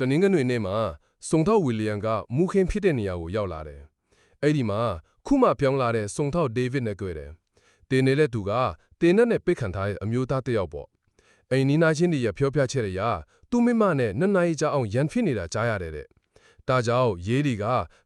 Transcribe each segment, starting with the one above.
တနင်္ဂနွေနေ့မှာစုံထောက်ဝီလီယံကမူခင်းဖြစ်တဲ့နေရာကိုရောက်လာတယ်။အဲ့ဒီမှာခုမှပြောင်းလာတဲ့စုံထောက်ဒေးဗစ်နဲ့တွေ့တယ်။တင်းနေတဲ့သူကတင်းနဲ့နဲ့ပိတ်ခံထားတဲ့အမျိုးသားတစ်ယောက်ပေါ့။အိမ်နီးနားချင်းတွေရပြောပြချက်တွေရသူ့မိမနဲ့နှစ်နာရီကြာအောင်ရန်ဖြစ်နေတာကြားရတယ်တဲ့။ဒါကြောင့်ရေးဒီက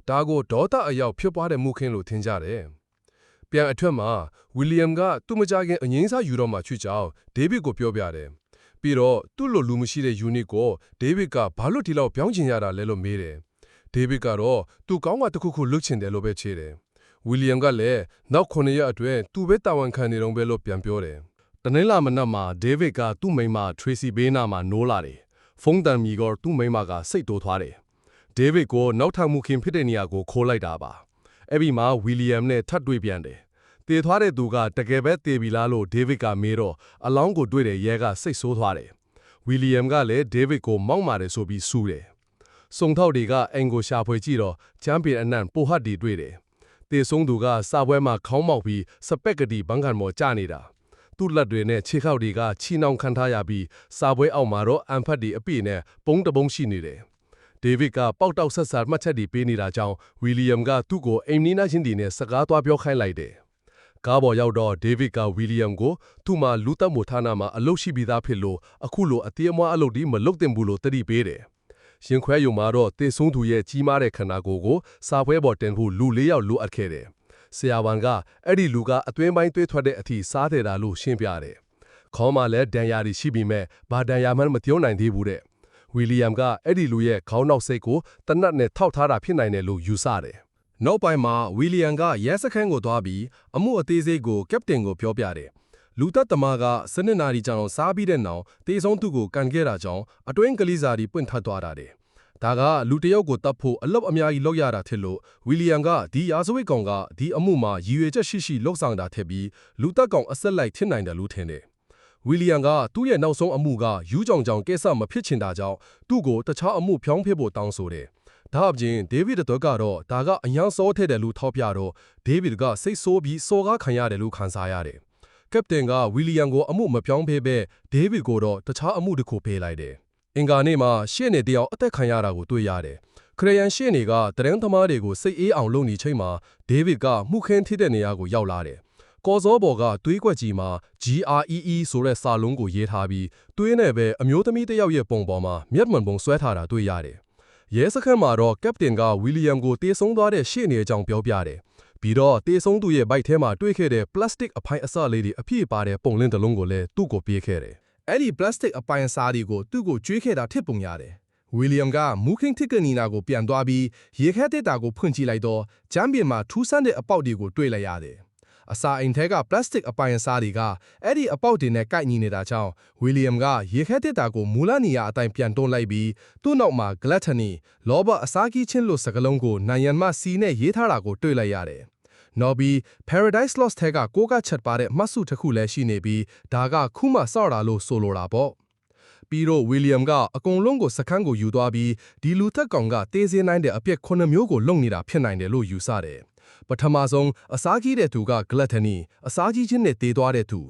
ဒါကိုဒေါသအယောက်ဖြစ်ပွားတဲ့မူခင်းလို့ထင်ကြတယ်။ပြန်အထွက်မှာဝီလီယံကသူ့မကြခင်အငင်းစားယူတော့မှချွေကြောင်းဒေးဗစ်ကိုပြောပြတယ်။ ပြီးတော့သူ့လိုလူမရှိတဲ့ယူနစ်ကိုဒေးဗစ်ကဘာလို့ဒီလောက်ပြောင်းချင်ရတာလဲလို့မေးတယ်။ဒေးဗစ်ကတော့သူကောင်းကတစ်ခုခုလုပ်ချင်တယ်လို့ပဲချေတယ်။ဝီလီယံကလည်းနောက်9ရက်အတွင်းသူပဲတာဝန်ခံနေတော့ပဲလို့ပြန်ပြောတယ်။တနင်္လာမနက်မှာဒေးဗစ်ကသူ့မိန်းမထရေစီဘေးနာမှာနိုးလာတယ်။ဖုန်းတန်မီကသူ့မိန်းမကစိတ်တိုးသွားတယ်။ဒေးဗစ်ကိုနောက်ထပ်မှုခင်ဖြစ်တဲ့နေရာကိုခိုးလိုက်တာပါ။အဲ့ဒီမှာဝီလီယံနဲ့ထပ်တွေ့ပြန်တယ်။ တေသွားတဲ့သူကတကယ်ပဲတေပြီလားလို့ဒေးဗစ်ကမေးတော့အလောင်းကိုတွေ့တဲ့ရဲကစိတ်ဆိုးသွားတယ်။ဝီလီယံကလည်းဒေးဗစ်ကိုမောက်မာတယ်ဆိုပြီးစူးတယ်။စုံထောက်တွေကအင်ကိုရှာဖွေကြည့်တော့ချမ်းပီအနံ့ပိုဟတ်တီတွေ့တယ်။တေဆုံးသူကစာပွဲမှာခေါင်းမောက်ပြီးစပက်ကတီဘန်းကန်မော်ကျနေတာ။သူ့လက်တွေနဲ့ခြေခောက်တွေကချီနှောင်ခံထားရပြီးစာပွဲအောက်မှာတော့အန်ဖတ်ဒီအပြည့်နဲ့ပုံတပုံရှိနေတယ်။ဒေးဗစ်ကပေါက်တောက်ဆက်ဆာမှတ်ချက်တွေပေးနေတာကြောင့်ဝီလီယံကသူ့ကိုအိမ်နီးနားချင်းတီနဲ့စကားသွားပြောခိုင်းလိုက်တယ်။ ကားပေါ်ရောက်တော့ဒေးဗစ်ကဝီလီယံကိုသူ့မှာလူသက်မှုဌာနမှာအလုပ်ရှိပြီးသားဖြစ်လို့အခုလိုအသေးအမွှားအလုပ်ဒီမလုပ်တင်ဘူးလို့တတိပေးတယ်။ရင်ခွဲယုံမှာတော့တေဆုံးသူရဲ့ကြီးမားတဲ့ခန္ဓာကိုယ်ကိုစာပွဲပေါ်တင်ဖို့လူ၄ယောက်လိုအပ်ခဲ့တယ်။ဆရာဝန်ကအဲ့ဒီလူကအတွင်းပိုင်းသွေးထွက်တဲ့အထိစားတယ်တာလို့ရှင်းပြတယ်။ခေါင်းမှာလည်းဒဏ်ရာတွေရှိပြီးမဲ့ဘာဒဏ်ရာမှမပြောနိုင်သေးဘူးတဲ့။ဝီလီယံကအဲ့ဒီလူရဲ့ခေါင်းနောက်စိတ်ကိုတနတ်နဲ့ထောက်ထားတာဖြစ်နိုင်တယ်လို့ယူဆတယ်။ နောက်ပိုင်းမှာဝီလီယံကရဲစခန်းကိုသွားပြီးအမှုအသေးစိတ်ကိုကပတင်ကိုပြောပြတယ်။လူသက်သမားကစနစ်နာရီကြောင်စားပြီးတဲ့နောက်တေဆုံးသူကိုကန်ခဲ့တာကြောင့်အတွင်းကလေးစာတွေပွင့်ထွက်သွားတာတယ်။ဒါကလူတယောက်ကိုတတ်ဖို့အလုပ်အများကြီးလုပ်ရတာထစ်လို့ဝီလီယံကဒီရာဇဝတ်ကောင်ကဒီအမှုမှာရည်ရွယ်ချက်ရှိရှိလှုပ်ဆောင်တာထက်ပြီးလူသက်ကောင်အဆက်လိုက်ထင်နိုင်တယ်လို့ထင်တယ်။ဝီလီယံကသူ့ရဲ့နောက်ဆုံးအမှုကယူးကြောင်ကြောင်ကိစ္စမဖြစ်ချင်တာကြောင့်သူ့ကိုတခြားအမှုဖြောင်းဖိဖို့တောင်းဆိုတယ်။ ဒါအပြင်ဒေးဗစ်အတွက်ကတော့ဒါကအញ្ញစောထဲတယ်လို့ထောက်ပြတော့ဒေးဗစ်ကစိတ်ဆိုးပြီးစော်ကားခံရတယ်လို့ခံစားရတယ်။ကပတင်ကဝီလီယံကိုအမှုမပြောင်းဖေးပဲဒေးဗစ်ကိုတော့တခြားအမှုတစ်ခုပေးလိုက်တယ်။အင်္ဂါနေ့မှာရှေ့နေတယောက်အသက်ခံရတာကိုတွေ့ရတယ်။ခရယန်ရှေ့နေကတရင်သမားတွေကိုစိတ်အေးအောင်လုပ်နေချိန်မှာဒေးဗစ်ကမှုခင်းထိတဲ့နေရာကိုရောက်လာတယ်။ကော်စောဘော်ကတွေးကွက်ကြီးမှာ GREE ဆိုတဲ့စာလုံးကိုရေးထားပြီးတွေးနဲ့ပဲအမျိုးသမီးတစ်ယောက်ရဲ့ပုံပေါ်မှာမျက်မှန်ပုံဆွဲထားတာတွေ့ရတယ်။ ရဲစခန်းမှာတော့ကပတင်ကဝီလီယံကိုတေးဆုံးသွားတဲ့ရှေ့နေအကြောင်းပြောပြတယ်။ပြီးတော့တေးဆုံးသူရဲ့ဘိုက်ထဲမှာတွေ့ခဲ့တဲ့ပလတ်စတစ်အဖိုင်အစလေးတွေအပြည့်ပါတဲ့ပုံလင်းတစ်လုံးကိုလည်းသူ့ကိုပေးခဲ့တယ်။အဲ့ဒီပလတ်စတစ်အပိုင်အစားတွေကိုသူ့ကိုကျွေးခဲ့တာထစ်ပုံရတယ်။ဝီလီယံကမူခင်းတစ်ကနီနာကိုပြန်သွားပြီးရေခဲတက်တာကိုဖွင့်ကြည့်လိုက်တော့ဂျမ်းပြင်မှာထူးဆန်းတဲ့အပေါက်တွေကိုတွေ့လိုက်ရတယ်။ အစာအိမ်ထဲကပလတ်စတစ်အပိုင်အစားတွေကအဲ့ဒီအပေါက်တွေနဲ့ကိုက်ညီနေတာကြောင့်ဝီလီယံကရေခဲတက်တာကိုမူလနေရာအတိုင်းပြန်တွန်းလိုက်ပြီးသူ့နောက်မှာဂလက်ထနီလောဘအစာကြီးချင်းလို့စကလုံးကိုနိုင်ရန်မှစီနဲ့ရေးထားတာကိုတွေ့လိုက်ရတယ်။နော်ဘီ Paradise Lost ထဲကကိုကချက်ပါတဲ့မှတ်စုတစ်ခုလည်းရှိနေပြီးဒါကခုမှစော့တာလို့ဆိုလိုတာပေါ့ပြီးတော့ဝီလီယံကအကုန်လုံးကိုစခန်းကိုယူသွားပြီးဒီလူသက်ကောင်ကတေးစင်းနိုင်တဲ့အပြက်ခုနှစ်မျိုးကိုလုံနေတာဖြစ်နိုင်တယ်လို့ယူဆတယ် ပထမဆုံးအစားကြီးတဲ့သူကဂလက်ထနီအစားကြီးချင်းနဲ့တေးသွားတဲ့သူ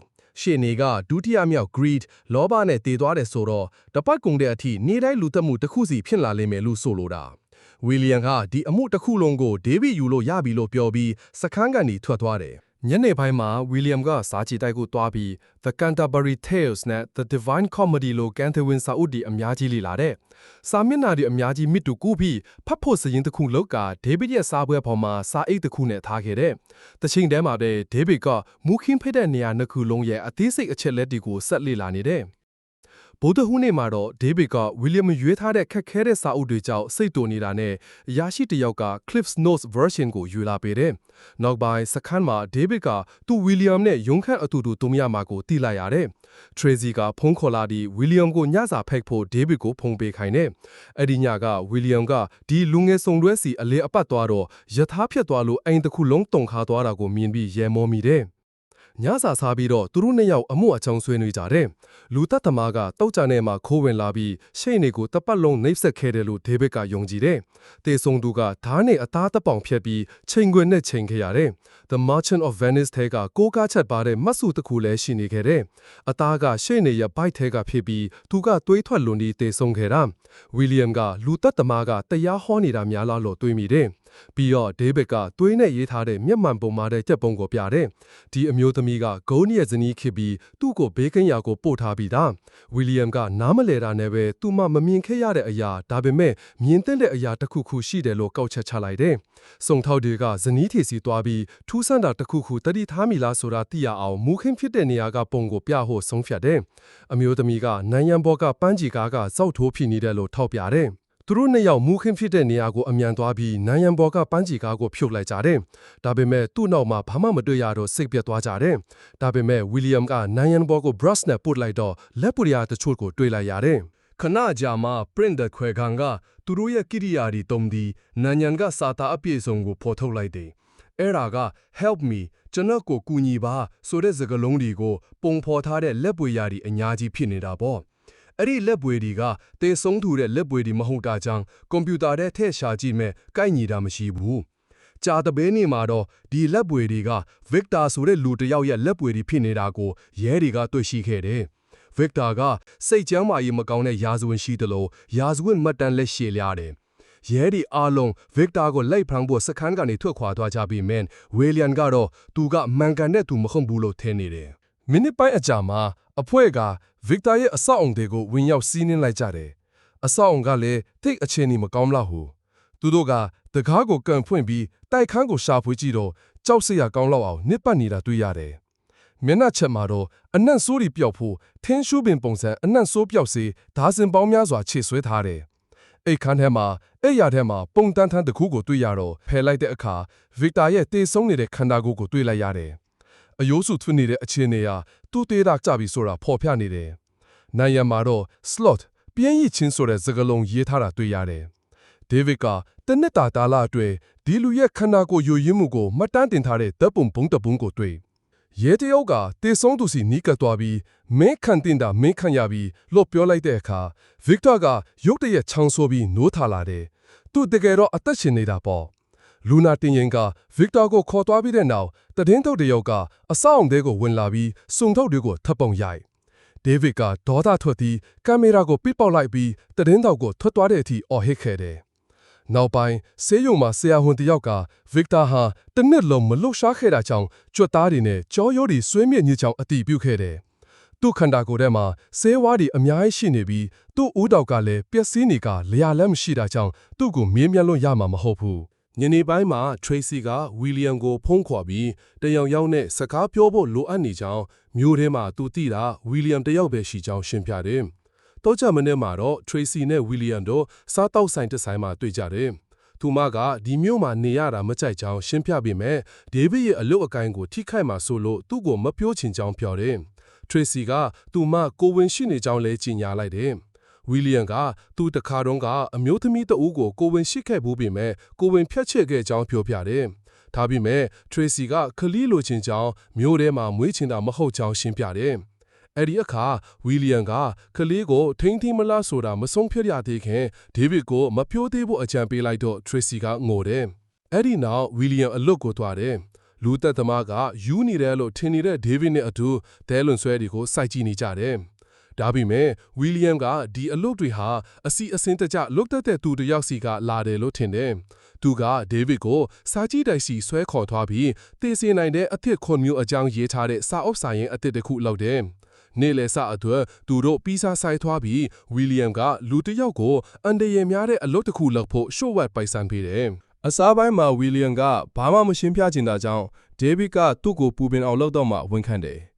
ရှေ့နေကဒုတိယမြောက် greed လောဘနဲ့တည်သွားတယ်ဆိုတော့တပတ်ကုန်တဲ့အထိနေတိုင်းလူသက်မှုတစ်ခုစီဖြစ်လာလိမ့်မယ်လို့ဆိုလိုတာဝီလီယံကဒီအမှုတစ်ခုလုံးကိုဒေးဗစ်ယူလို့ရပြီလို့ပြောပြီးစခန်းကနေထွက်သွားတယ် ညနေပိုင်းမှာဝီလီယံကစာချီတိုက်ကိုတွားပြီး The Canterbury Tales နဲ့ The Divine Comedy လိုကန်သဝင်စာအုပ်ဒီအများကြီးလေ့လာတဲ့စာမျက်နှာတွေအများကြီးမြစ်တူကူးပြီးဖတ်ဖို့စရင်တစ်ခုလောက်ကဒေးဗစ်ရဲ့စာပွဲပေါ်မှာစာအိတ်တစ်ခုနဲ့ထားခဲ့တဲ့တချိန်တည်းမှာပဲဒေးဗစ်ကမူခင်းဖိတဲ့နေရာနှစ်ခုလုံးရဲ့အသေးစိတ်အချက်လက်တွေကိုဆက်လေ့လာနေတဲ့ ဗုဒ္ဓဟူးနေ့မှာတော့ဒေးဗစ်ကဝီလျံရွေးထားတဲ့ခက်ခဲတဲ့စာအုပ်တွေကြောင့်စိတ်တုန်နေတာနဲ့အရာရှိတယောက်က Cliff's Notes version ကိုယူလာပေးတယ်။နောက်ပိုင်းစခန်းမှာဒေးဗစ်ကသူ့ဝီလျံနဲ့ရုံးခန့်အတူတူတုံးရမှာကိုသိလိုက်ရတယ်။ Tracy ကဖုန်းခေါ်လာပြီးဝီလျံကိုညစာဖိတ်ဖို့ဒေးဗစ်ကိုဖုန်းပေးခိုင်းတယ်။အဲ့ဒီညကဝီလျံကဒီလူငယ်စုံတွဲစီအလေအပတ်သွားတော့ယထာဖြစ်သွားလို့အိမ်တစ်ခုလုံးတုန်ခါသွားတာကိုမြင်ပြီးရဲမောမိတယ်။ ညစာစားပြီးတော့သူတို့နှစ်ယောက်အမှုအချောင်းဆွေးနွေးကြတယ်လူသက်သမားကတောက်ကြနဲ့မှခိုးဝင်လာပြီးရှေ့နေကိုတပတ်လုံးနှိပ်စက်ခဲ့တယ်လို့ဒေးဗစ်ကယုံကြည်တယ်တေဆုံသူကဓာတ်နဲ့အသားတစ်ပေါင်ဖြတ်ပြီးချိန်ခွင်နဲ့ချိန်ခဲ့ရတယ် The Merchant of Venice ထဲကကိုးကားချက်ပါတဲ့မတ်စုတစ်ခုလည်းရှိနေခဲ့တယ်အသားကရှေ့နေရဘိုက်ထဲကဖြစ်ပြီးသူကသွေးထွက်လွန်ပြီးတေဆုံခဲ့တာဝီလီယမ်ကလူသက်သမားကတရားဟောနေတာများလားလို့တွေးမိတယ် ပြီးတော့ဒေးဗစ်ကသွေးနဲ့ရေးထားတဲ့မျက်မှန်ပုံမာတဲ့ကြက်ပုံကိုပြတယ်။ဒီအမျိုးသမီးကဂုံးရဲ့ဇနီးဖြစ်ပြီးသူ့ကိုဘေးကင်းရာကိုပို့ထားပြီးသား။ဝီလီယမ်ကနားမလဲတာနဲ့ပဲသူမှမမြင်ခဲ့ရတဲ့အရာဒါပေမဲ့မြင်တဲ့အရာတစ်ခုခုရှိတယ်လို့ကောက်ချက်ချလိုက်တယ်။စုံထောက်တွေကဇနီးထီစီသွားပြီးထူးဆန်းတာတစ်ခုခုတတိထားမိလားဆိုတာသိရအောင်မူခင်းဖြစ်တဲ့နေရာကပုံကိုပြဖို့ဆုံးဖြတ်တယ်။အမျိုးသမီးကနိုင်ရန်ဘော်ကပန်းချီကားကစောက်ထိုးဖြစ်နေတယ်လို့ထောက်ပြတယ်။ သူတို့နှစ်ယောက်မူခင်းဖြစ်တဲ့နေရာကိုအမြန်သွားပြီးနိုင်ရန်ဘော်ကပန်းချီကားကိုဖြုတ်လိုက်ကြတယ်။ဒါပေမဲ့သူ့နောက်မှာဘာမှမတွေ့ရတော့စိတ်ပြတ်သွားကြတယ်။ဒါပေမဲ့ဝီလီယမ်ကနိုင်ရန်ဘော်ကို brush နဲ့ပုတ်လိုက်တော့လက်ပူရတချို့ကိုတွေ့လိုက်ရတယ်။ခဏကြာမှ print တဲ့ခွဲခံကသူတို့ရဲ့ကိရိယာတွေတုံးဒီနိုင်ရန်ကစာသားအပြည့်စုံကိုဖော်ထုတ်လိုက်တယ်။အဲ့ဒါက help me ကျွန်တော်ကိုကူညီပါဆိုတဲ့စကားလုံးတွေကိုပုံဖော်ထားတဲ့လက်ပွေရာတွေအများကြီးဖြစ်နေတာပေါ့။ အဲ့ဒီလက်ပွေတွေကတေဆုံးထူတဲ့လက်ပွေတွေမဟုတ်တာကြောင့်ကွန်ပျူတာထဲထည့်ရှာကြည့်မဲ့ကိုက်ညီတာမရှိဘူး။ကြာတပဲနေမှာတော့ဒီလက်ပွေတွေက Victor ဆိုတဲ့လူတစ်ယောက်ရဲ့လက်ပွေတွေဖြစ်နေတာကိုရဲတွေကတွေ့ရှိခဲ့တယ်။ Victor ကစိတ်ကြမ်းမာရေးမကောင်းတဲ့ရာဇဝင်ရှိတယ်လို့ရာဇဝင်မှတ်တမ်းလက်ရှည်လျားတယ်။ရဲဒီအားလုံး Victor ကိုလိုက်ဖမ်းဖို့စခန်းကနေထွက်ခွာသွားကြပြီးမင်းဝေလျံကတော့သူကမှန်ကန်တဲ့သူမဟုတ်ဘူးလို့ထင်နေတယ်။ မိနစ်ပိုင်းအကြာမှာအဖွဲ့ကဗစ်တာရဲ့အဆောက်အုံတွေကိုဝင်ရောက်စီးနှင်းလိုက်ကြတယ်။အဆောက်အုံကလည်းတိတ်အခြေအနေမကောင်းလောက်ဟုသူတို့ကတကားကိုကန်ဖွင့်ပြီးတိုက်ခန်းကိုရှာဖွေကြည့်တော့ကြောက်စရာကောင်းလောက်အောင်နစ်ပတ်နေတာတွေ့ရတယ်။မျက်နှာချက်မှာတော့အနံ့ဆိုးတွေပျောက်ဖို့ထင်းရှူးပင်ပုံစံအနံ့ဆိုးပျောက်စေဓာစင်ပေါင်းများစွာခြေဆွဲထားတယ်။အိတ်ခမ်းထဲမှာအဲ့ရထဲမှာပုံတန်းထန်းတစ်ခုကိုတွေ့ရတော့ဖယ်လိုက်တဲ့အခါဗစ်တာရဲ့တေဆုံးနေတဲ့ခန္ဓာကိုယ်ကိုတွေ့လိုက်ရတယ်။ အယိုးစုထွန်းနေတဲ့အခြေအနေဟာသူ့သေးတာကြပြီဆိုတာဖော်ပြနေတယ်။နိုင်ရန်မှာတော့ slot ပြင်းရည်ချင်းဆိုတဲ့စကားလုံးရေးထားတာတွေ့ရတယ်။ဒေးဗစ်ကတနစ်တာတာလာအတွင်းဒီလူရဲ့ခန္ဓာကိုယ်ယိုယွင်းမှုကိုမှတ်တမ်းတင်ထားတဲ့ဓာတ်ပုံပုံတပုံကိုတွေ့ရဲတယောက်ကတေဆုံးသူစီနီးကပ်သွားပြီးမင်းခံတင်တာမင်းခံရပြီးလို့ပြောလိုက်တဲ့အခါဗစ်တာကရုတ်တရက်ချောင်းဆိုးပြီးနိုးထလာတယ်။သူတကယ်တော့အသက်ရှင်နေတာပေါ့။ လူနာတင်ရင်ကဗစ်တာကိုခေါ်သွားပြီးတဲ့နောက်တည်င်းထုတ်တယောက်ကအဆောက်အုံထဲကိုဝင်လာပြီးစုံထုတ်တွေကိုထပ်ပုံရိုက်ဒေးဗစ်ကဒေါသထွက်ပြီးကင်မရာကိုပစ်ပေါက်လိုက်ပြီးတည်င်းတောက်ကိုထွက်သွားတဲ့အထိအော်ဟစ်ခဲ့တယ်။နောက်ပိုင်းဆေးရုံမှာဆရာဝန်တယောက်ကဗစ်တာဟာတနစ်လုံးမလှုပ်ရှားခဲ့တာကြောင့်ကြွက်သားတွေနဲ့ကြောရိုးတွေဆွေးမြေ့ညစ်ကြောင်အတိပြုခဲ့တယ်။သူ့ခန္ဓာကိုယ်ထဲမှာဆေးဝါးတွေအများကြီးရှိနေပြီးသူ့ဦးတောက်ကလည်းပျက်စီးနေကလျာလက်မရှိတာကြောင့်သူ့ကိုမြင်းမြတ်လွတ်ရမှာမဟုတ်ဘူး။ ညနေပိုင်းမှာ Tracy က William ကိုဖုန်းခေါ်ပြီးတယောင်ယောက်နဲ့စကားပြောဖို့လိုအပ်နေကြောင်းမျိုးထဲမှာသူသိတာ William တယောက်ပဲရှိကြောင်းရှင်းပြတယ်။တောကြမနေ့မှာတော့ Tracy နဲ့ William တို့စားတောက်ဆိုင်တစ်ဆိုင်မှာတွေ့ကြတယ်။သူမကဒီမျိုးမှာနေရတာမကြိုက်ကြောင်းရှင်းပြပေမဲ့ဒေးဗစ်ရဲ့အလုပ်အကိုင်းကိုထိခိုက်မှာဆိုလို့သူ့ကိုမပြောချင်ကြောင်းပြောတယ်။ Tracy ကသူမကိုဝင်ရှိနေကြောင်းလည်းကြီးညာလိုက်တယ်။ ဝီလီယံကသူတခါတုန်းကအမျိုးသမီးတဦးကိုကိုဝင်ရှိခဲ့ဘူးပေမဲ့ကိုဝင်ဖျက်ချစ်ခဲ့ကြောင်းပြောပြတယ်။ဒါပေမဲ့ Tracy ကခလီလိုချင်ကြောင်းမျိုးထဲမှာမွေးချင်တာမဟုတ်ကြောင်းရှင်းပြတယ်။အဲ့ဒီအခါဝီလီယံကကလေးကိုထိန်းသိမ်းမလားဆိုတာမဆုံးဖြတ်ရသေးခင်ဒေးဗစ်ကိုမပြောသေးဖို့အကြံပေးလိုက်တော့ Tracy ကငိုတယ်။အဲ့ဒီနောက်ဝီလီယံအလွတ်ကိုသွားတယ်။လူသက်သမားကယူနေတယ်လို့ထင်နေတဲ့ဒေးဗစ်နဲ့အတူဒဲလွန်ဆွဲတွေကိုစိုက်ကြည့်နေကြတယ်။ ဒါပေမဲ့ဝီလီယံကဒီအလုပ်တွေဟာအစီအစဉ်တကျလုတ်တက်တဲ့သူတစ်ယောက်စီကလာတယ်လို့ထင်တယ်။သူကဒေးဗစ်ကိုစာကြည့်တိုက်စီဆွဲခေါ်သွားပြီးတည်စင်နိုင်တဲ့အသစ်ခွန်မျိုးအကြောင်းရေးထားတဲ့စာအုပ်စာရင်းအသစ်တစ်ခုလောက်တယ်။နေလေစာအတွက်သူတို့ပီးစာဆိုင်သွားပြီးဝီလီယံကလူတစ်ယောက်ကိုအန်ဒရယ်များတဲ့အလုပ်တစ်ခုလုပ်ဖို့ရှို့ဝက်ပိုက်ဆံပေးတယ်။အစားပိုင်းမှာဝီလီယံကဘာမှမရှင်းပြချင်တာကြောင့်ဒေးဗစ်ကသူ့ကိုပူပင်အောင်လုပ်တော့မှဝန်ခံတယ်။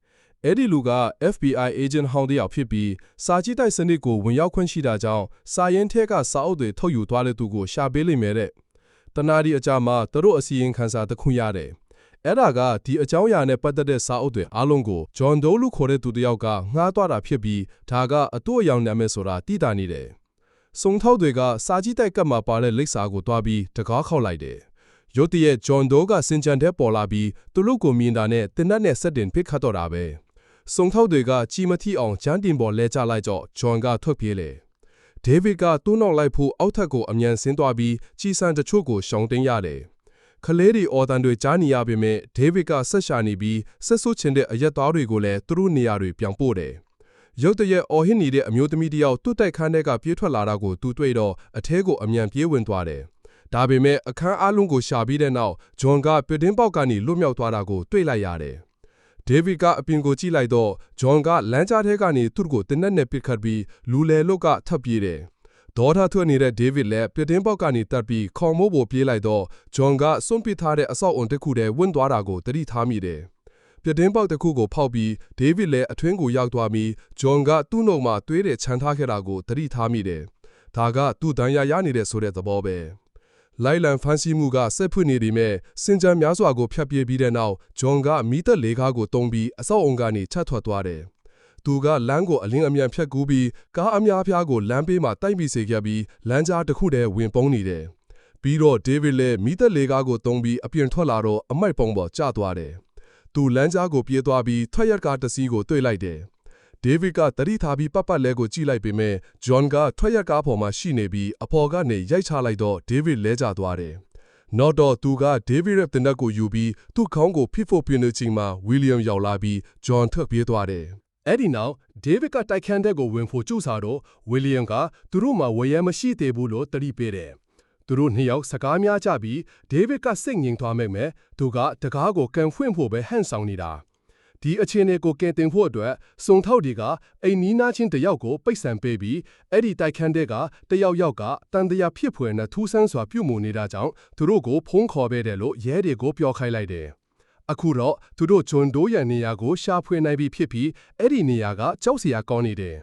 အဲ့ဒီလူက FBI agent ဟောင်းတယောက်ဖြစ်ပြီးစာကြည့်တိုက်စနစ်ကိုဝင်ရောက်ခွင့်ရှိတာကြောင့်စာရင်းထဲကစာအုပ်တွေထုတ်ယူသွားတဲ့သူကိုရှာပေးလိမ့်မယ်တဲ့။တနာဒီအကြမှာသူတို့အစီရင်ခံစာတစ်ခုရတယ်။အဲ့ဒါကဒီအကြောင်းအရာနဲ့ပတ်သက်တဲ့စာအုပ်တွေအားလုံးကိုဂျွန်ဒိုးလူခေါ်တဲ့သူတစ်ယောက်ကငှားသွားတာဖြစ်ပြီးဒါကအတူအယောင်နာမည်ဆိုတာတိတာနေတယ်။စုံထောက်တွေကစာကြည့်တိုက်ကပ်မှာပါတဲ့လိပ်စာကိုတွားပြီးတကားခောက်လိုက်တယ်။ရုတ်တရက်ဂျွန်ဒိုကစင်ကြံတဲ့ပေါ်လာပြီးသူတို့ကိုမြင်တာနဲ့တင်နတ်နဲ့ဆက်တင်ဖိတ်ခတ်တော့တာပဲ စုံထောက်တွေကကြီးမထီအောင်ဂျန်တင်ပေါ်လဲချလိုက်ကြောဂျွန်ကထွက်ပြေးလေဒေးဗစ်ကသူ့နောက်လိုက်ဖို့အောက်ထပ်ကိုအမြန်ဆင်းသွားပြီးကြီးစံတချို့ကိုရှောင်တင်းရတယ်ကလေးတွေအော်တန်တွေကြားနေရပေမဲ့ဒေးဗစ်ကဆက်ရှာနေပြီးဆက်ဆုပ်ချင်တဲ့အရက်သားတွေကိုလည်းသူတို့နေရာတွေပြောင်းပို့တယ်ရုတ်တရက်အော်ဟစ်နေတဲ့အမျိုးသမီးတစ်ယောက်တွတ်တိုက်ခန်းထဲကပြေးထွက်လာတာကိုသူတွေ့တော့အထဲကိုအမြန်ပြေးဝင်သွားတယ်။ဒါပေမဲ့အခန်းအလုံးကိုရှာပြီးတဲ့နောက်ဂျွန်ကပစ်တင်းပေါက်ကနေလွတ်မြောက်သွားတာကိုတွေ့လိုက်ရတယ်။ ဒေးဗစ်ကအပြင်ကိုကြည့်လိုက်တော့ဂျွန်ကလမ်းကြားထဲကနေသူ့ကိုတင်းနဲ့နဲ့ပစ်ခတ်ပြီးလူလေလုတ်ကထပ်ပြေးတယ်။ဒေါ်ထားထွက်နေတဲ့ဒေးဗစ်လည်းပစ်တင်းပေါက်ကနေတက်ပြီးခေါင်မိုးပေါ်ပြေးလိုက်တော့ဂျွန်ကစွန့်ပစ်ထားတဲ့အဆောက်အုံတစ်ခုထဲဝင်သွားတာကိုသတိထားမိတယ်။ပြတင်းပေါက်တစ်ခုကိုဖောက်ပြီးဒေးဗစ်လည်းအတွင်းကိုရောက်သွားပြီးဂျွန်ကသူ့နှုတ်မှာသွေးတွေခြံထားခဲ့တာကိုသတိထားမိတယ်။ဒါကသူ့ဒဏ်ရာရနေတဲ့ဆိုတဲ့သဘောပဲ။ လိုက်လံဖမ်းဆီးမှုကဆက်ဖွင့်နေပေမဲ့စင်ကြံများစွာကိုဖျက်ပြေးပြီးတဲ့နောက်ဂျွန်ကမိသက်လေးကားကိုတုံးပြီးအဆောက်အုံကနေချက်ထွက်သွားတယ်။သူကလမ်းကိုအလင်းအမြန်ဖြတ်ကူးပြီးကားအများအပြားကိုလမ်းဘေးမှာတိုက်ပြီးစေခဲ့ပြီးလမ်းကြားတစ်ခုတည်းဝင်ပုန်းနေတယ်။ပြီးတော့ဒေးဗစ်လည်းမိသက်လေးကားကိုတုံးပြီးအပြင်ထွက်လာတော့အမိုက်ပုံပေါ်ကျသွားတယ်။သူလမ်းကြားကိုပြေးသွားပြီးထွက်ရက်ကားတစ်စီးကိုတွေ့လိုက်တယ်။ ဒေးဗစ်ကတတိထားပြီးပတ်ပတ်လဲကိုကြည့်လိုက်ပေမဲ့ဂျွန်ကထွက်ရက်ကားပေါ်မှာရှိနေပြီးအဖော်ကနေရိုက်ချလိုက်တော့ဒေးဗစ်လဲကျသွားတယ်။နောက်တော့သူကဒေးဗစ်ရဲ့တင်နက်ကိုယူပြီးသူ့ခေါင်းကိုဖိဖို့ပြနေချိန်မှာဝီလျံရောက်လာပြီးဂျွန်ထွက်ပြေးသွားတယ်။အဲ့ဒီနောက်ဒေးဗစ်ကတိုက်ခန်းတဲ့ကိုဝင်ဖို့ကြိုးစားတော့ဝီလျံကသူတို့မှဝယ်ရမရှိသေးဘူးလို့တတိပေးတယ်။သူတို့နှစ်ယောက်စကားများကြပြီးဒေးဗစ်ကစိတ်ငြိမ်သွားမိမဲ့သူကတကားကိုကန်ဖွင့်ဖို့ပဲဟန်ဆောင်နေတာ ဒီအခြေအနေကိုကင်တင်ဖို့အတွက်စုံထောက်တွေကအိမ်နီးနားချင်းတယောက်ကိုပိတ်ဆံပေးပြီးအဲ့ဒီတိုက်ခန်းတဲ့ကတယောက်ယောက်ကတန်တရာဖြစ်ဖွယ်နဲ့ထူးဆန်းစွာပြုမှုနေတာကြောင့်သူတို့ကိုဖုံးခေါ်ပေးတယ်လို့ရဲတွေကိုပြောခိုင်းလိုက်တယ်အခုတော့သူတို့ဂျွန်ဒိုးရန်နေရာကိုရှာဖွေနိုင်ပြီဖြစ်ပြီးအဲ့ဒီနေရာကကြောက်စရာကောင်းနေတယ်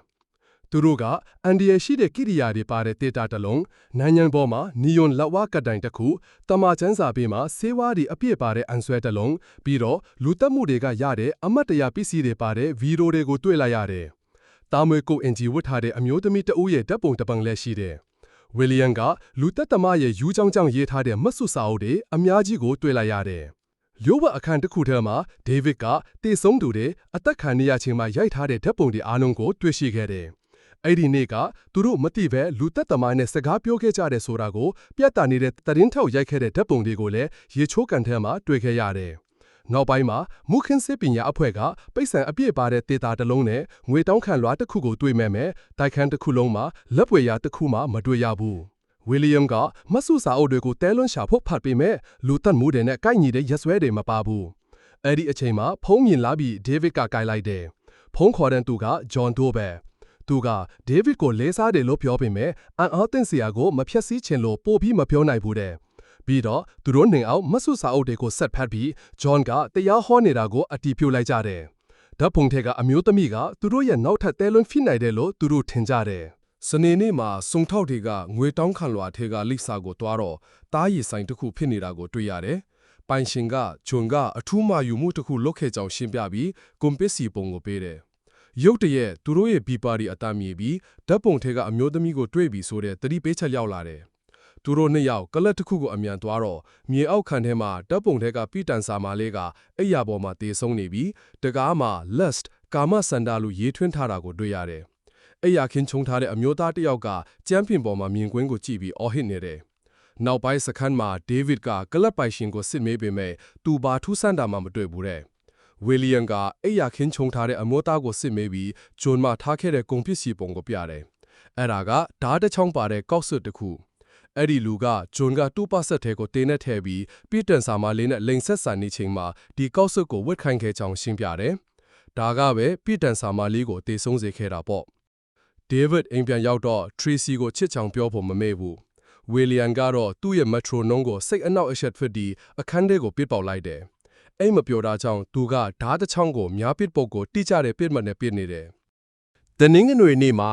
သူတို့ကအန်ဒီရရှိတဲ့ကိရိယာတွေပါတဲ့တေတာတစ်လုံးနိုင်ညံပေါ်မှာနီယွန်လက်ဝါးကတိုင်တစ်ခုတမချန်းစာပေးမှာဆေးဝါးတွေအပြည့်ပါတဲ့အန်ဆွဲတစ်လုံးပြီးတော့လူတက်မှုတွေကရတဲ့အမတ်တရပစ္စည်းတွေပါတဲ့ဗီဒီယိုတွေကိုတွေ့လိုက်ရတယ်။တာမွေကိုအင်ဂျီဝတ်ထားတဲ့အမျိုးသမီးတဦးရဲ့ဓာတ်ပုံတစ်ပုံလည်းရှိတယ်။ဝီလီယံကလူတက်သမားရဲ့ယူးချောင်းချောင်းရေးထားတဲ့မတ်ဆုစာအုပ်တွေအများကြီးကိုတွေ့လိုက်ရတယ်။လျို့ဘအခန်းတစ်ခုထဲမှာဒေးဗစ်ကတေဆုံးသူတွေအသက်ခံနေရချိန်မှာရိုက်ထားတဲ့ဓာတ်ပုံတွေအားလုံးကိုတွေ့ရှိခဲ့တယ်။ အဲ့ဒီနေ့ကသူတို့မတိပဲလူသက်သမားနဲ့စကားပြောခဲ့ကြတယ်ဆိုတာကိုပြတ်တာနေတဲ့သတင်းထောက်ရိုက်ခဲ့တဲ့ဓာတ်ပုံတွေကိုလည်းရေချိုးကန်ထဲမှာတွေ့ခဲ့ရတယ်။နောက်ပိုင်းမှာမုခင်းစစ်ပညာအဖွဲ့ကပိတ်ဆံအပြည့်ပါတဲ့တေတာတစ်လုံးနဲ့ငွေတောင်းခံလွှာတစ်ခုကိုတွေ့မဲ့မဲ့တိုက်ခန်းတစ်ခုလုံးမှာလက်ပွေရာတစ်ခုမှမတွေ့ရဘူး။ဝီလီယံကမဆုစာအုပ်တွေကိုတဲလွန်းရှာဖို့ဖတ်ပေမဲ့လူတက်မှုတွေနဲ့ကိုက်ညီတဲ့ရက်စွဲတွေမပါဘူး။အဲ့ဒီအချိန်မှာဖုံးမြင်လာပြီးဒေးဗစ်ကကိုက်လိုက်တယ်။ဖုံးခေါ်တဲ့သူကဂျွန်ဒိုပဲ။ သူကဒေးဗစ်ကိုလေးစားတယ်လို့ပြောပေမဲ့အန်အောသင့်စရာကိုမဖြတ်စည်းချင်လို့ပို့ပြီးမပြောနိုင်ဘူးတဲ့။ပြီးတော့သူတို့နှင်အောင်မဆုစာအုပ်တွေကိုဆက်ဖတ်ပြီးဂျွန်ကတရားဟောနေတာကိုအတီးပြုတ်လိုက်ကြတယ်။ဓာတ်ပုံထဲကအမျိုးသမီးကသူတို့ရဲ့နောက်ထပ်တဲလွန်းဖိနိုင်တယ်လို့သူတို့ထင်ကြတယ်။စနေနေ့မှာစုံထောက်တွေကငွေတောင်းခံလွှာထဲကလိစာကိုတွားတော့တားရည်ဆိုင်တစ်ခုဖြစ်နေတာကိုတွေ့ရတယ်။ပိုင်ရှင်ကဂျွန်ကအထူးမှယူမှုတစ်ခုလုပ်ခဲ့ကြောင်းရှင်းပြပြီးကွန်ပစ္စည်းပုံကိုပေးတယ်။ ရုတ်တရက်သူတို့ရဲ့ဘီပါရီအတမ်းမြည်ပြီးဓာတ်ပုံထဲကအမျိုးသမီးကိုတွေ့ပြီဆိုတဲ့သတိပေးချက်ရောက်လာတယ်။သူတို့နှစ်ယောက်ကလပ်တစ်ခုကိုအမြန်သွားတော့မြေအောက်ခံထဲမှာဓာတ်ပုံထဲကပီတန်စာမာလေးကအိယာပေါ်မှာတေဆုံးနေပြီးတကားမှာ lust ကာမစန္ဒာလို့ရေးထွင်းထားတာကိုတွေ့ရတယ်။အိယာခင်းချုံထားတဲ့အမျိုးသားတစ်ယောက်ကကျမ်းပြင်ပေါ်မှာမြင်ကွင်းကိုကြည့်ပြီးအော်ဟစ်နေတယ်။နောက်ပိုင်းစခန်းမှာဒေးဗစ်ကကလပ်ပိုင်ရှင်ကိုစစ်မေးပေမဲ့သူဘာထူးဆန်းတာမှမတွေ့ဘူးတဲ့။ ဝီလီယံကအိယာခင်းချုံထားတဲ့အမိုးသားကိုစစ်မေးပြီးဂျွန်မှထားခဲ့တဲ့ကုန်ပစ္စည်းပုံကိုပြတယ်။အဲ့ဒါကဓာတ်တစ်ချောင်းပါတဲ့ကောက်ဆွတ်တစ်ခု။အဲ့ဒီလူကဂျွန်ကတူပါဆက်ထဲကိုတင်းနဲ့ထည့်ပြီးပြစ်တန်စာမလေးနဲ့လိန်ဆက်ဆန်နေချိန်မှာဒီကောက်ဆွတ်ကိုဝတ်ခိုင်းခဲ့ကြောင်းရှင်းပြတယ်။ဒါကပဲပြစ်တန်စာမလေးကိုတေဆုံးစေခဲ့တာပေါ့။ဒေးဗစ်အိမ်ပြန်ရောက်တော့ထရီစီကိုချစ်ချောင်ပြောဖို့မမေ့ဘူး။ဝီလီယံကတော့သူ့ရဲ့မက်ထရိုနုံးကိုစိတ်အနှောက်အယှက်ဖြစ်ပြီးအခန်းထဲကိုပစ်ပေါက်လိုက်တယ်။ အိမ်မပြောတာကြောင့်သူကဓာတ်တစ်ချောင်းကိုမြားပစ်ပုတ်ကိုတိကျတဲ့ပစ်မှတ်နဲ့ပစ်နေတယ်။တနင်္ဂနွေနေ့မှာ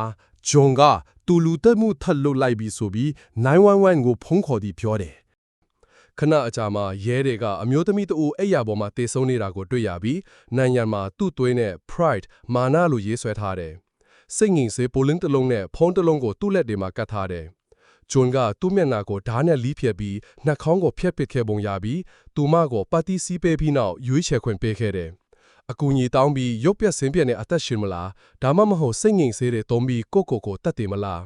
ဂျွန်ကသူလူတက်မှုထပ်လုတ်လိုက်ပြီးဆိုပြီး911ကိုဖုန်းခေါ်ပြီးပြောတယ်။ခဏအကြာမှာရဲတွေကအမျိုးသမီးတဦးအိပ်ယာပေါ်မှာတေဆုံးနေတာကိုတွေ့ရပြီးနိုင်ရန်မှာသူ့သွေးနဲ့ pride မာနလို့ရေးဆွဲထားတယ်။စိတ်ငြိမ်စေပိုလင်းတစ်လုံးနဲ့ဖုန်းတစ်လုံးကိုသူ့လက်တွေမှာကတ်ထားတယ်။ ဂျွန်ကသူ့မျက်နှာကိုဓာတ်နဲ့လီးဖြတ်ပြီးနှာခေါင်းကိုဖျက်ပစ်ခဲ့ပုံရပြီးသူမကိုပတ်တီးစီးပေးပြီးနောက်ရွေးချယ်ခွင့်ပေးခဲ့တယ်။အကူအညီတောင်းပြီးရုပ်ပြက်ဆင်းပြက်နဲ့အသက်ရှင်မလားဒါမှမဟုတ်စိတ်ငြိမ်စေးတွေသုံးပြီးကိုယ့်ကိုယ်ကိုတတ်တယ်မလား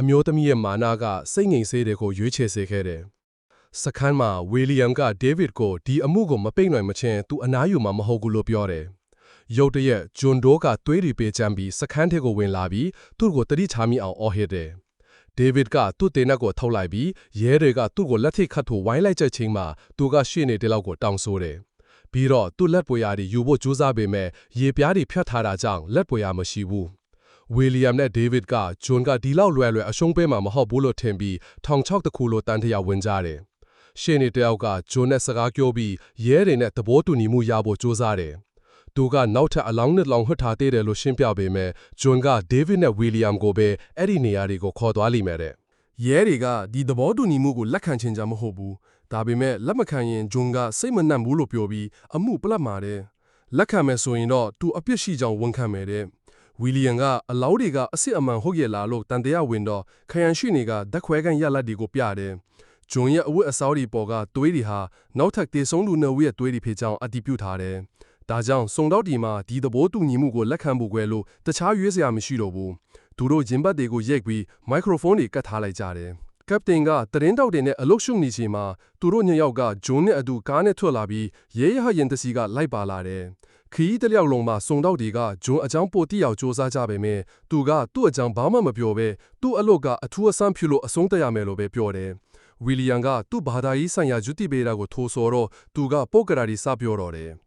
အမျိုးသမီးရဲ့မာနကစိတ်ငြိမ်စေးတွေကိုရွေးချယ်စေခဲ့တယ်။စခန်းမှာဝီလီယမ်ကဒေးဗစ်ကိုဒီအမှုကိုမပိတ်နိုင်မချင်းသူအနားယူမှာမဟုတ်ဘူးလို့ပြောတယ်။ရုတ်တရက်ဂျွန်ဒိုကသွေးရီပေးချမ်းပြီးစခန်းထဲကိုဝင်လာပြီးသူ့ကိုတတိချာမိအောင်အော်ဟစ်တယ်။ ဒေးဗစ်ကသူ့တင်နက်ကိုထုတ်လိုက်ပြီးရဲတွေကသူ့ကိုလက်ထိတ်ခတ်ထိုဝိုင်းလိုက်ချက်ချင်းမှာသူကရှေ့နေတဲ့လောက်ကိုတောင်းဆိုတယ်။ပြီးတော့သူ့လက်ပွေရာတွေယူဖို့ကြိုးစားပေမဲ့ရေပြားတွေဖြတ်ထားတာကြောင့်လက်ပွေရာမရှိဘူး။ဝီလီယမ်နဲ့ဒေးဗစ်ကဂျွန်ကဒီလောက်လွယ်လွယ်အရှုံးပေးမှာမဟုတ်ဘူးလို့ထင်ပြီးထောင်ချောက်တစ်ခုလိုတန်တရာဝင်ကြတယ်။ရှေ့နေတယောက်ကဂျွန်နဲ့စကားပြောပြီးရဲတွေနဲ့သဘောတူညီမှုရဖို့ကြိုးစားတယ်။ သူကနောက်ထပ်အလောင်းနှစ်လောင်ဟွတ်ထားသေးတယ်လို့ရှင်းပြပေမဲ့ဂျွန်ကဒေးဗစ်နဲ့ဝီလီယမ်ကိုပဲအဲ့ဒီနေရာတွေကိုခေါ်သွားလိမ့်မယ်တဲ့။ရဲတွေကဒီသဘောတူညီမှုကိုလက်ခံချင်ကြမဟုတ်ဘူး။ဒါပေမဲ့လက်မခံရင်ဂျွန်ကစိတ်မနှံ့ဘူးလို့ပြောပြီးအမှုပလက်မာတယ်။လက်ခံမယ်ဆိုရင်တော့သူအပြစ်ရှိကြောင်းဝန်ခံမယ်တဲ့။ဝီလီယမ်ကအလောင်းတွေကအစ်စ်အမှန်ဟုတ်ရဲ့လားလို့တန်တရားဝင်တော့ခရန်ရှိနေကဓာတ်ခွဲကန်ရလက်တွေကိုပြတယ်။ဂျွန်ရဲ့အဝတ်အစားတွေပေါ်ကသွေးတွေဟာနောက်ထပ်တေဆုံးလူနှစ်ဦးရဲ့သွေးတွေဖြစ်ကြောင်းအတည်ပြုထားတယ်။ ဒါကြောင့်စုံတော့ဒီမှာဒီသဘောတူညီမှုကိုလက်ခံဖို့ကွယ်လို့တခြားရွေးစရာမရှိတော့ဘူး။သူတို့ရင်ဘတ်တွေကိုရိုက်ပြီးမိုက်ခရိုဖုန်းတွေကတ်ထားလိုက်ကြတယ်။ကပတင်ကတရင်တောက်တင်နဲ့အလုတ်ရှုံနေချိန်မှာသူတို့ညယောက်ကဂျွန်နဲ့အတူကားနဲ့ထွက်လာပြီးရဲရဟရင်တစီကလိုက်ပါလာတယ်။ခီးတလျောက်လုံးမှာစုံတော့တွေကဂျွန်အကြောင်းပိုတိရောက်စ조사ကြပေမဲ့သူကသူ့အကြောင်းဘာမှမပြောဘဲသူ့အလုတ်ကအထူးအဆန်းဖြူလို့အဆုံးတရမယ်လို့ပဲပြောတယ်။ဝီလီယမ်ကသူ့ဘာသာရေးဆိုင်ရာဂျူတီဘေရာကိုထိုးဆော်တော့သူကပုတ်ကရာဒီစပြောတော့တယ်။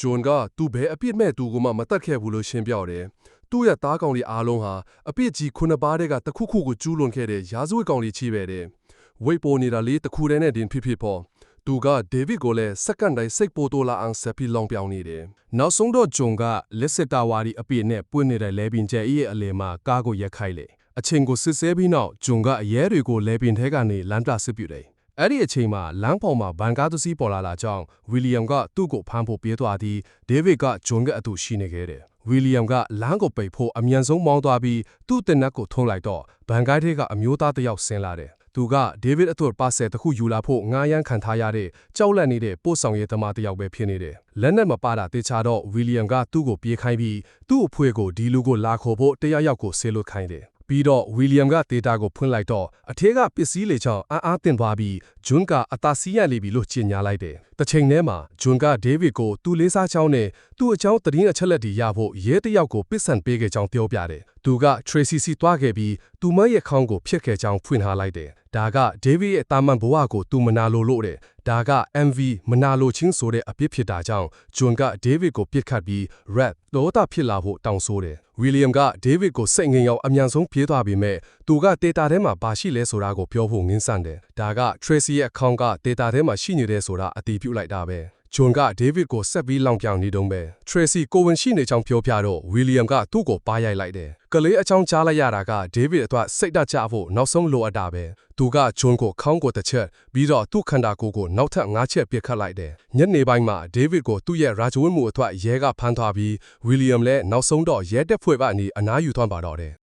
ဂျွန်ကသူ့ဘဲအပြစ်မဲ့သူကမှမတတ်ခဲ့ဘူးလို့ရှင်းပြတယ်။သူ့ရဲ့သားကောင်လေးအားလုံးဟာအပြစ်ကြီးခုနှစ်ပါးတည်းကတစ်ခုခုကိုကျူးလွန်ခဲ့တဲ့ရာဇဝတ်ကောင်လေးချီပဲတဲ့။ဝိတ်ပေါ်နေတာလေးတစ်ခုတည်းနဲ့တင်ဖြစ်ဖြစ်ပေါ့။သူကဒေးဗစ်ကိုလည်းစက္ကန့်တိုင်းစိတ်ပိုတိုးလာအောင်ဆက်ပြီးလောင်ပြောင်နေတယ်။နောက်ဆုံးတော့ဂျွန်ကလက်စစ်တာဝါဒီအပြစ်နဲ့ပွင့်နေတဲ့လဲပင်ကျဲရဲ့အလယ်မှာကားကိုရက်ခိုက်လေ။အချိန်ကိုစစ်ဆဲပြီးနောက်ဂျွန်ကအရဲတွေကိုလဲပင်ထဲကနေလမ်းပြစစ်ပြတယ်။ အဲ့ဒီအချိန်မှာလမ်းပေါ်မှာဘန်ကားသစီးပေါ်လာလာကြောင်းဝီလီယမ်ကသူ့ကိုဖမ်းဖို့ပြေးသွားပြီးဒေးဗစ်ကဂျွန်ကအတူရှိနေခဲ့တယ်။ဝီလီယမ်ကလမ်းကိုပိတ်ဖို့အမြန်ဆုံးမောင်းသွားပြီးသူ့တင်နက်ကိုထုံးလိုက်တော့ဘန်ကားထဲကအမျိုးသားတစ်ယောက်ဆင်းလာတယ်။သူကဒေးဗစ်အတွက်ပါဆယ်တစ်ခုယူလာဖို့ငားရမ်းခံထားရတဲ့ကြောက်လန့်နေတဲ့ပို့ဆောင်ရေးသမားတစ်ယောက်ပဲဖြစ်နေတယ်။လက်နဲ့မပါတာတေချာတော့ဝီလီယမ်ကသူ့ကိုပြေးခိုင်းပြီးသူ့အဖွေကိုဒီလူကိုလာခေါ်ဖို့တရားရောက်ကိုဆေးလွတ်ခိုင်းတယ်။ ပြီးတော့ဝီလီယမ်ကဒေတာကိုဖွင့်လိုက်တော့အထက်ကပစ္စည်းလေချောင်းအားအားတင်သွားပြီးဂျွန်းကအသာစီးရလိပြီလို့ကြေညာလိုက်တယ်။တစ်ချိန်တည်းမှာဂျွန်းကဒေးဗစ်ကိုသူ့လေးစားချောင်းနဲ့သူ့အကြောင်းသတင်းအချက်လက်တွေရဖို့ရဲတယောက်ကိုပစ်ဆန်ပေးခဲ့ကြောင်းပြောပြတယ်။သူက Tracy စီသွားခဲ့ပြီးသူမရဲ့ခေါင်းကိုဖျက်ခဲ့ကြောင်းဖွင့်ထားလိုက်တယ်။ဒါကဒေးဗစ်ရဲ့တာမန်ဘဝကိုသူမနာလိုလို့တဲ့။ဒါက MV မနာလိုချင်းဆိုတဲ့အပြစ်ဖြစ်တာကြောင့်ဂျွန်ကဒေးဗစ်ကိုပစ်ခတ်ပြီး rap လောတာဖြစ်လာဖို့တောင်းဆိုတယ်။ ဝီလီယမ်ကဒေးဗစ်ကိုစိတ်ငင်ရောက်အမြန်ဆုံးပြေးသွားပေမဲ့သူကဒေတာထဲမှာဘာရှိလဲဆိုတာကိုပြောဖို့ငင်းဆန်တယ်။ဒါက Tracy ရဲ့ account ကဒေတာထဲမှာရှိနေတယ်ဆိုတာအတည်ပြုလိုက်တာပဲ။ ဂျွန်ကဒေးဗစ်ကိုဆက်ပြီးလောင်ပြောင်နေတုံးပဲ။ Tracy ကိုဝင်ရှိနေကြောင်းပြောပြတော့ဝီလီယမ်ကသူ့ကိုပါရိုက်လိုက်တယ်။ကလေးအချောင်းကြားလိုက်ရတာကဒေးဗစ်အတွက်စိတ်တကြဖို့နောက်ဆုံးလိုအပ်တာပဲ။သူကဂျွန်ကိုခေါင်းကိုတစ်ချက်ပြီးတော့သူ့ခန္ဓာကိုယ်ကိုနောက်ထပ်၅ချက်ပစ်ခတ်လိုက်တယ်။ညနေပိုင်းမှာဒေးဗစ်ကိုသူ့ရဲ့ရာဇဝတ်မှုအတွက်ရဲကဖမ်းသွားပြီးဝီလီယမ်လည်းနောက်ဆုံးတော့ရဲတပ်ဖွဲ့ကနေအနားယူသွားပါတော့တယ်